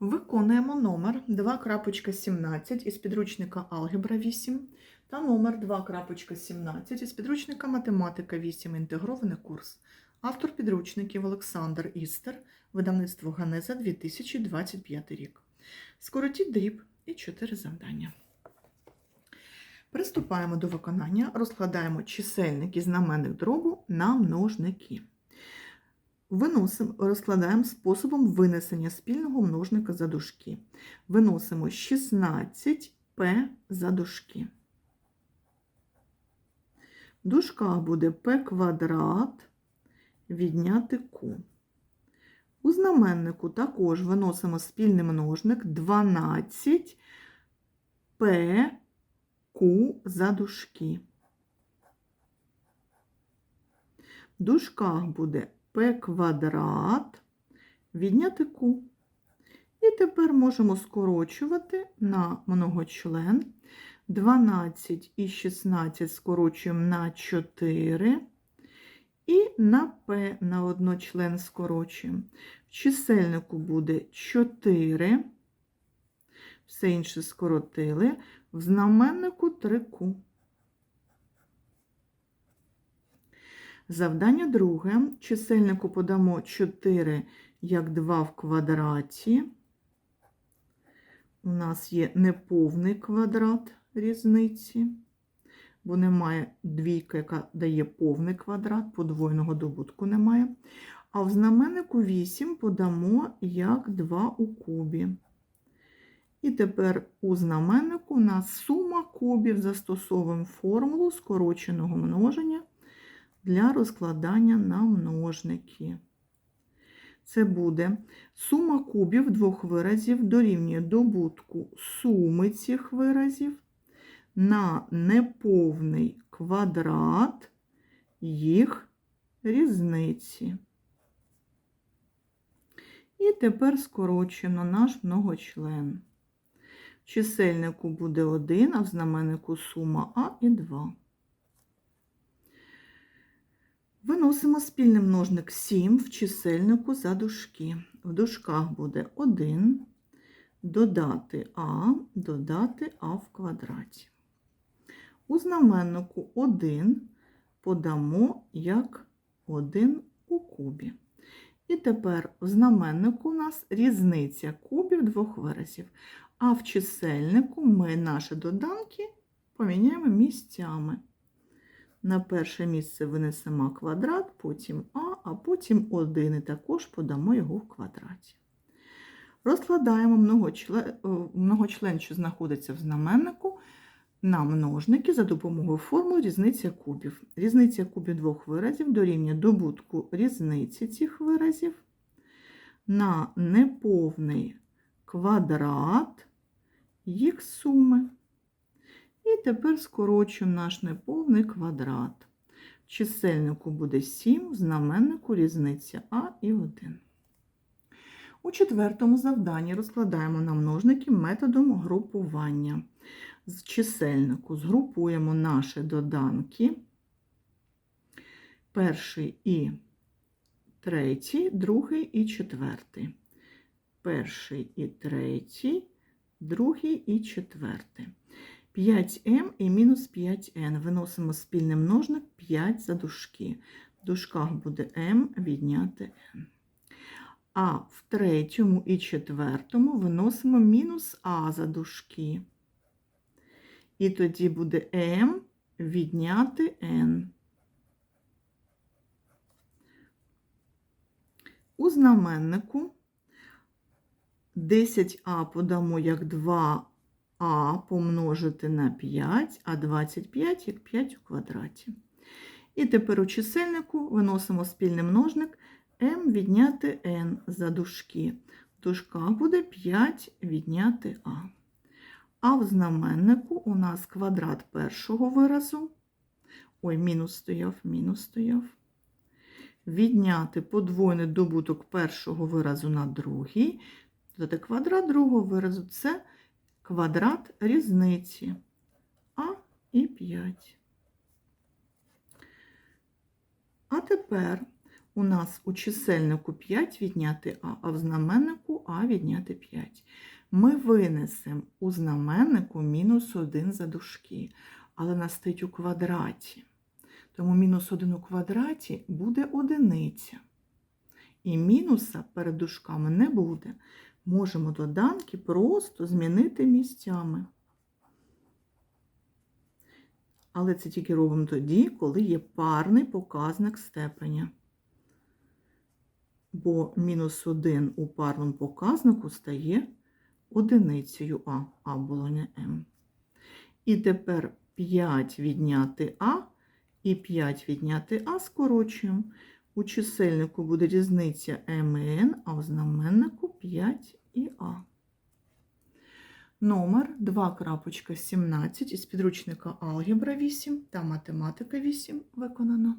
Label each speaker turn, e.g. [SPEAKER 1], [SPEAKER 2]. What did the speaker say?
[SPEAKER 1] Виконуємо номер 2.17 із підручника Алгебра 8 та номер 2.17 із підручника Математика 8. Інтегрований курс. Автор підручників Олександр Істер, видавництво Ганеза 2025 рік. Скоротіть дріб і 4 завдання. Приступаємо до виконання, розкладаємо чисельник і знаменник дробу на множники. Виносимо, розкладаємо способом винесення спільного множника за дужки. Виносимо 16p за дужки. В дужках буде p квадрат відняти q. У знаменнику також виносимо спільний множник 12p q за дужки. В дужках буде p квадрат відняти q. І тепер можемо скорочувати на многочлен. 12 і 16 скорочуємо на 4. І на p на одночлен скорочуємо. В чисельнику буде 4. Все інше скоротили. В знаменнику 3q. Завдання друге. Чисельнику подамо 4 як 2 в квадраті. У нас є неповний квадрат різниці, бо немає двійки, яка дає повний квадрат, подвойного добутку немає. А в знаменнику 8 подамо як 2 у кубі. І тепер у знаменнику у нас сума кубів застосовуємо формулу скороченого множення для розкладання на множники. Це буде сума кубів двох виразів дорівнює добутку суми цих виразів на неповний квадрат їх різниці. І тепер скорочено наш многочлен. В чисельнику буде 1, а в знаменнику сума А і 2. Виносимо спільний множник 7 в чисельнику за дужки. В дужках буде 1, додати А, додати А в квадраті. У знаменнику 1 подамо як 1 у кубі. І тепер в знаменнику у нас різниця кубів двох виразів. А в чисельнику ми наші доданки поміняємо місцями. На перше місце винесемо квадрат, потім А, а потім 1 і також подамо його в квадраті. Розкладаємо многочлен, многочлен, що знаходиться в знаменнику, на множники за допомогою формули різниця кубів. Різниця кубів двох виразів дорівнює добутку різниці цих виразів на неповний квадрат їх суми. Тепер скорочуємо наш неповний квадрат. В чисельнику буде 7, в знаменнику різниця А і 1. У четвертому завданні розкладаємо на множники методом групування. З чисельнику згрупуємо наші доданки. Перший і третій, другий і четвертий. Перший і третій, другий і четвертий. 5m і мінус 5n. Виносимо спільний множник 5 за дужки. В дужках буде m відняти n. А в третьому і четвертому виносимо мінус а за дужки. І тоді буде m відняти n. У знаменнику 10а подамо як 2 а помножити на 5, а 25 як 5 у квадраті. І тепер у чисельнику виносимо спільний множник m відняти n за дужки. В дужках буде 5 відняти а. А в знаменнику у нас квадрат першого виразу. Ой, мінус стояв, мінус стояв. Відняти подвойний добуток першого виразу на другий. Додати квадрат другого виразу це квадрат різниці А і 5. А тепер у нас у чисельнику 5 відняти А, а в знаменнику А відняти 5. Ми винесемо у знаменнику мінус 1 за дужки, але нас стоїть у квадраті. Тому мінус 1 у квадраті буде одиниця. І мінуса перед дужками не буде. Можемо доданки просто змінити місцями. Але це тільки робимо тоді, коли є парний показник степеня. Бо мінус 1 у парному показнику стає одиницею А, А було М. І тепер 5 відняти А і 5 відняти А скорочуємо. У чисельнику буде різниця М і Н, а у знаменнику 5 і А. Номер 2.17 із підручника Алгебра 8 та Математика 8 виконано.